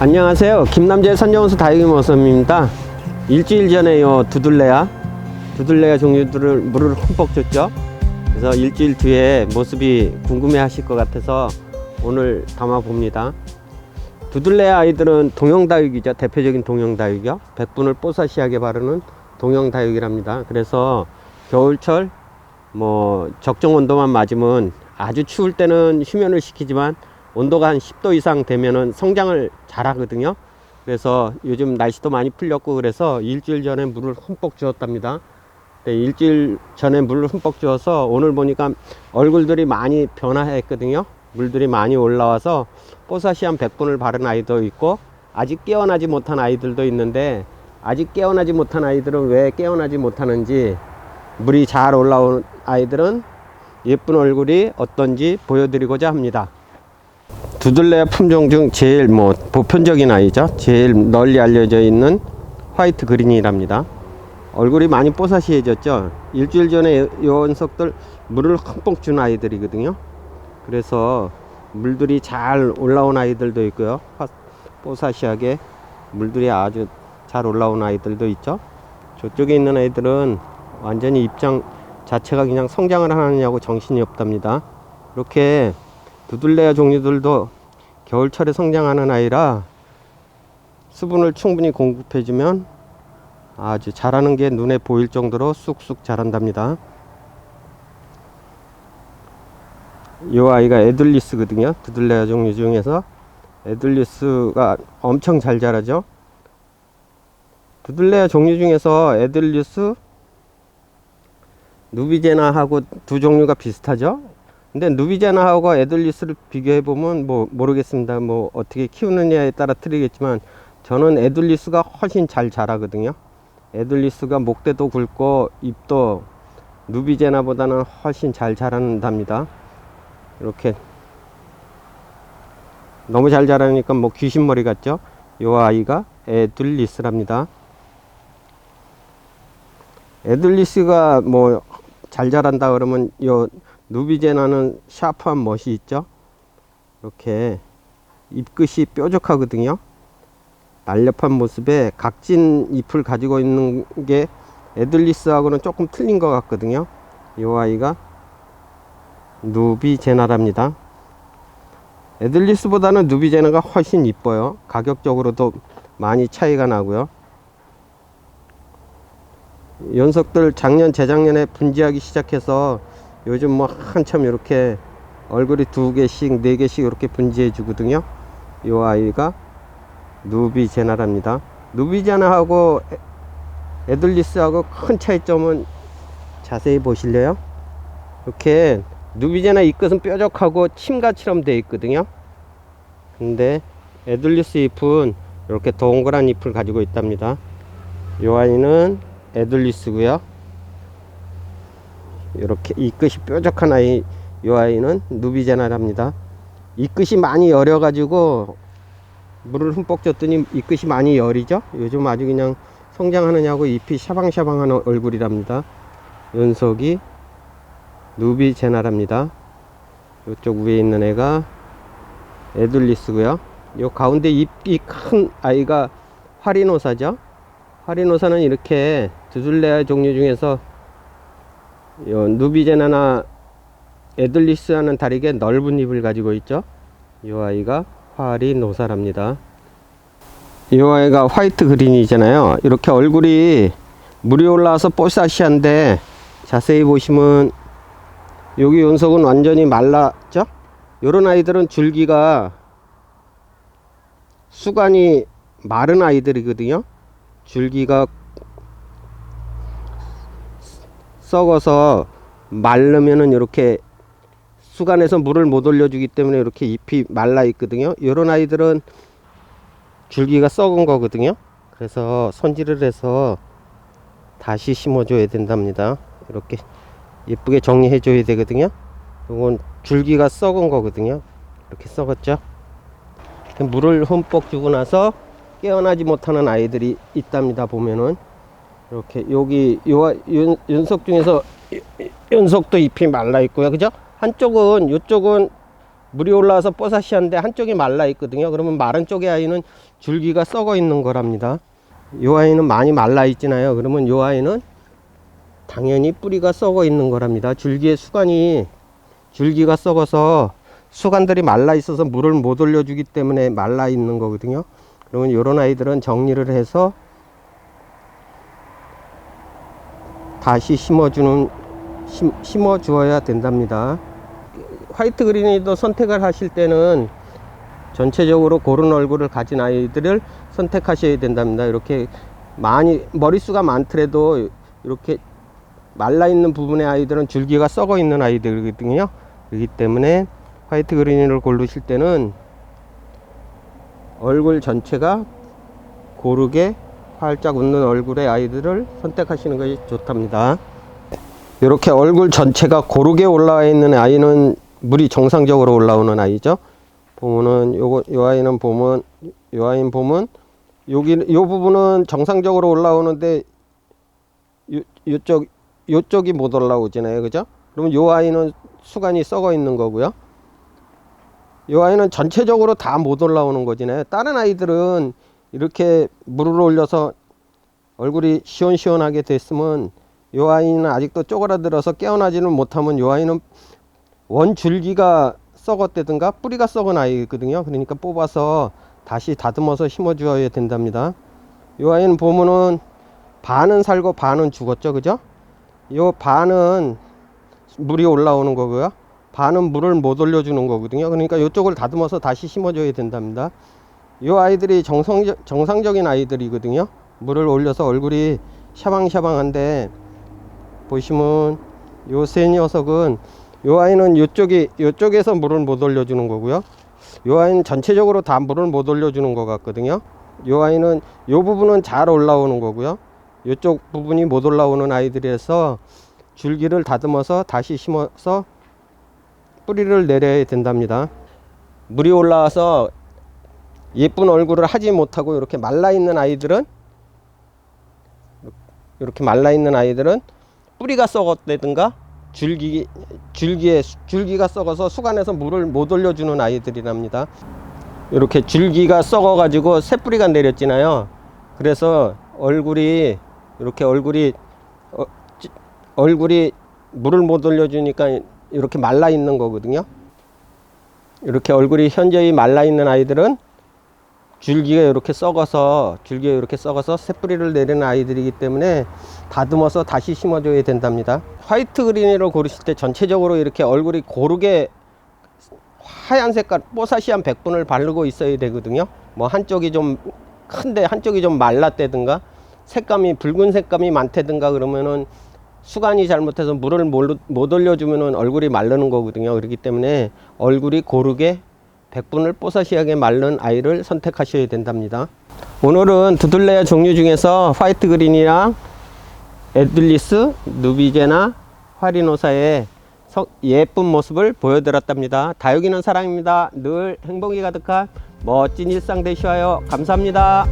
안녕하세요. 김남재 선정원수 다육이 모습입니다. 일주일 전에 요 두들레아, 두들레아 종류들을 물을 흠뻑 줬죠. 그래서 일주일 뒤에 모습이 궁금해 하실 것 같아서 오늘 담아 봅니다. 두들레아 아이들은 동영다육이죠. 대표적인 동영다육이요. 백분을 뽀사시하게 바르는 동영다육이랍니다. 그래서 겨울철 뭐 적정 온도만 맞으면 아주 추울 때는 휴면을 시키지만 온도가 한 10도 이상 되면은 성장을 잘 하거든요. 그래서 요즘 날씨도 많이 풀렸고 그래서 일주일 전에 물을 흠뻑 주었답니다. 네, 일주일 전에 물을 흠뻑 주어서 오늘 보니까 얼굴들이 많이 변화했거든요. 물들이 많이 올라와서 뽀사시한 100분을 바른 아이도 있고 아직 깨어나지 못한 아이들도 있는데 아직 깨어나지 못한 아이들은 왜 깨어나지 못하는지 물이 잘 올라온 아이들은 예쁜 얼굴이 어떤지 보여드리고자 합니다. 두들레 품종 중 제일 뭐 보편적인 아이죠. 제일 널리 알려져 있는 화이트 그린이랍니다. 얼굴이 많이 뽀사시해졌죠. 일주일 전에 요 녀석들 물을 흠뻑 준 아이들이거든요. 그래서 물들이 잘 올라온 아이들도 있고요. 화- 뽀사시하게 물들이 아주 잘 올라온 아이들도 있죠. 저쪽에 있는 아이들은 완전히 입장 자체가 그냥 성장을 하느냐고 정신이 없답니다. 이렇게 두들레아 종류들도 겨울철에 성장하는 아이라 수분을 충분히 공급해주면 아주 자라는 게 눈에 보일 정도로 쑥쑥 자란답니다. 이 아이가 에들리스거든요. 두들레아 종류 중에서 에들리스가 엄청 잘 자라죠. 두들레아 종류 중에서 에들리스, 누비제나하고 두 종류가 비슷하죠. 근데 누비제나하고 에들리스를 비교해 보면 뭐 모르겠습니다. 뭐 어떻게 키우느냐에 따라 틀리겠지만 저는 에들리스가 훨씬 잘 자라거든요. 에들리스가 목대도 굵고 잎도 누비제나보다는 훨씬 잘 자란답니다. 이렇게 너무 잘 자라니까 뭐 귀신머리 같죠? 요 아이가 에들리스랍니다. 에들리스가 뭐 잘 자란다 그러면 요 누비제나는 샤프한 멋이 있죠. 이렇게 잎끝이 뾰족하거든요. 날렵한 모습에 각진 잎을 가지고 있는 게 에들리스하고는 조금 틀린 것 같거든요. 이 아이가 누비제나랍니다. 에들리스보다는 누비제나가 훨씬 이뻐요. 가격적으로도 많이 차이가 나고요. 연석들 작년 재작년에 분지하기 시작해서 요즘 뭐 한참 이렇게 얼굴이 두 개씩 네 개씩 이렇게 분지해 주거든요. 이 아이가 누비제나랍니다. 누비제나하고 에- 에들리스하고 큰 차이점은 자세히 보실래요? 이렇게 누비제나 잎끝은 뾰족하고 침같이럼 되어 있거든요. 근데 에들리스 잎은 이렇게 동그란 잎을 가지고 있답니다. 이 아이는 에들리스고요. 이렇게 잎끝이 뾰족한 아이 이 아이는 누비제나랍니다. 잎끝이 많이 여려 가지고 물을 흠뻑 줬더니 잎끝이 많이 여리죠. 요즘 아주 그냥 성장하느냐고 잎이 샤방샤방한 얼굴이랍니다. 연석이 누비제나랍니다. 이쪽 위에 있는 애가 에들리스고요. 요 가운데 잎이 큰 아이가 화리노사죠. 화리노사는 이렇게 두들레아 종류 중에서 요 누비제나나 에들리스와는 다르게 넓은 잎을 가지고 있죠. 이 아이가 화리 노사랍니다. 이 아이가 화이트 그린이잖아요. 이렇게 얼굴이 물이 올라와서 뽀사시한데 자세히 보시면 여기 연석은 완전히 말랐죠? 요런 아이들은 줄기가 수간이 마른 아이들이거든요. 줄기가 썩어서 말르면은 이렇게 수간에서 물을 못 올려주기 때문에 이렇게 잎이 말라 있거든요. 이런 아이들은 줄기가 썩은 거거든요. 그래서 손질을 해서 다시 심어줘야 된답니다. 이렇게 예쁘게 정리해 줘야 되거든요. 이건 줄기가 썩은 거거든요. 이렇게 썩었죠. 물을 흠뻑 주고 나서 깨어나지 못하는 아이들이 있답니다. 보면은 이렇게 여기 요 연, 연석 중에서 연석도 잎이 말라 있고요. 그죠? 한쪽은 이쪽은 물이 올라와서 뽀사시한데 한쪽이 말라 있거든요. 그러면 마른 쪽의 아이는 줄기가 썩어 있는 거랍니다. 요 아이는 많이 말라 있잖아요. 그러면 요 아이는 당연히 뿌리가 썩어 있는 거랍니다. 줄기의 수간이 줄기가 썩어서 수간들이 말라 있어서 물을 못 올려주기 때문에 말라 있는 거거든요. 그러면 요런 아이들은 정리를 해서 다시 심어주는 심, 심어 주어야 된답니다. 화이트 그린이도 선택을 하실 때는 전체적으로 고른 얼굴을 가진 아이들을 선택하셔야 된답니다. 이렇게 많이 머릿수가 많더라도 이렇게 말라 있는 부분의 아이들은 줄기가 썩어 있는 아이들이거든요. 그렇기 때문에 화이트 그린을 고르실 때는 얼굴 전체가 고르게 활짝 웃는 얼굴의 아이들을 선택하시는 것이 좋답니다. 이렇게 얼굴 전체가 고르게 올라와 있는 아이는 물이 정상적으로 올라오는 아이죠. 보면은 요거 요 아이는 보면 요 아이는 보면 여기 요 부분은 정상적으로 올라오는데 요 요쪽 요쪽이 못 올라오잖아요. 그죠? 그러면 요 아이는 수간이 썩어 있는 거고요. 요 아이는 전체적으로 다 못 올라오는 거잖아요. 다른 아이들은 이렇게 물을 올려서 얼굴이 시원시원하게 됐으면 요 아이는 아직도 쪼그라들어서 깨어나지는 못하면 요 아이는 원 줄기가 썩었다든가 뿌리가 썩은 아이거든요. 그러니까 뽑아서 다시 다듬어서 심어 주어야 된답니다. 요 아이는 보면은 반은 살고 반은 죽었죠. 그죠? 요 반은 물이 올라오는 거고요. 반은 물을 못 올려주는 거거든요. 그러니까 요쪽을 다듬어서 다시 심어줘야 된답니다. 요 아이들이 정상적, 정상적인 아이들이거든요. 물을 올려서 얼굴이 샤방샤방한데 보시면 요 세 녀석은 요 아이는 요쪽이 요쪽에서 물을 못 올려주는 거고요. 요 아이는 전체적으로 다 물을 못 올려주는 것 같거든요. 요 아이는 요 부분은 잘 올라오는 거고요. 요쪽 부분이 못 올라오는 아이들에서 줄기를 다듬어서 다시 심어서 뿌리를 내려야 된답니다. 물이 올라와서 예쁜 얼굴을 하지 못하고 이렇게 말라 있는 아이들은 이렇게 말라 있는 아이들은 뿌리가 썩었다든가 줄기 줄기에 줄기가 썩어서 수간에서 물을 못 올려주는 아이들이랍니다. 이렇게 줄기가 썩어가지고 새뿌리가 내렸잖아요. 그래서 얼굴이 이렇게 얼굴이 어, 찌- 얼굴이 물을 못 올려주니까 이렇게 말라 있는 거거든요. 이렇게 얼굴이 현저히 말라 있는 아이들은 줄기가 이렇게 썩어서 줄기가 이렇게 썩어서 새뿌리를 내리는 아이들이기 때문에 다듬어서 다시 심어줘야 된답니다. 화이트 그린으로 고르실 때 전체적으로 이렇게 얼굴이 고르게 하얀 색깔 뽀사시한 백분을 바르고 있어야 되거든요. 뭐 한쪽이 좀 큰데 한쪽이 좀 말랐다든가 색감이 붉은 색감이 많다든가 그러면은 수간이 잘못해서 물을 못, 못 올려주면은 얼굴이 마르는 거거든요. 그렇기 때문에 얼굴이 고르게 백분을 뽀사시하게 마른 아이를 선택하셔야 된답니다. 오늘은 두들레아 종류 중에서 화이트 그린이랑 에들리스, 누비제나 화리노사의 서- 예쁜 모습을 보여드렸답니다. 다육이는 사랑입니다. 늘 행복이 가득한 멋진 일상 되시와요. 감사합니다.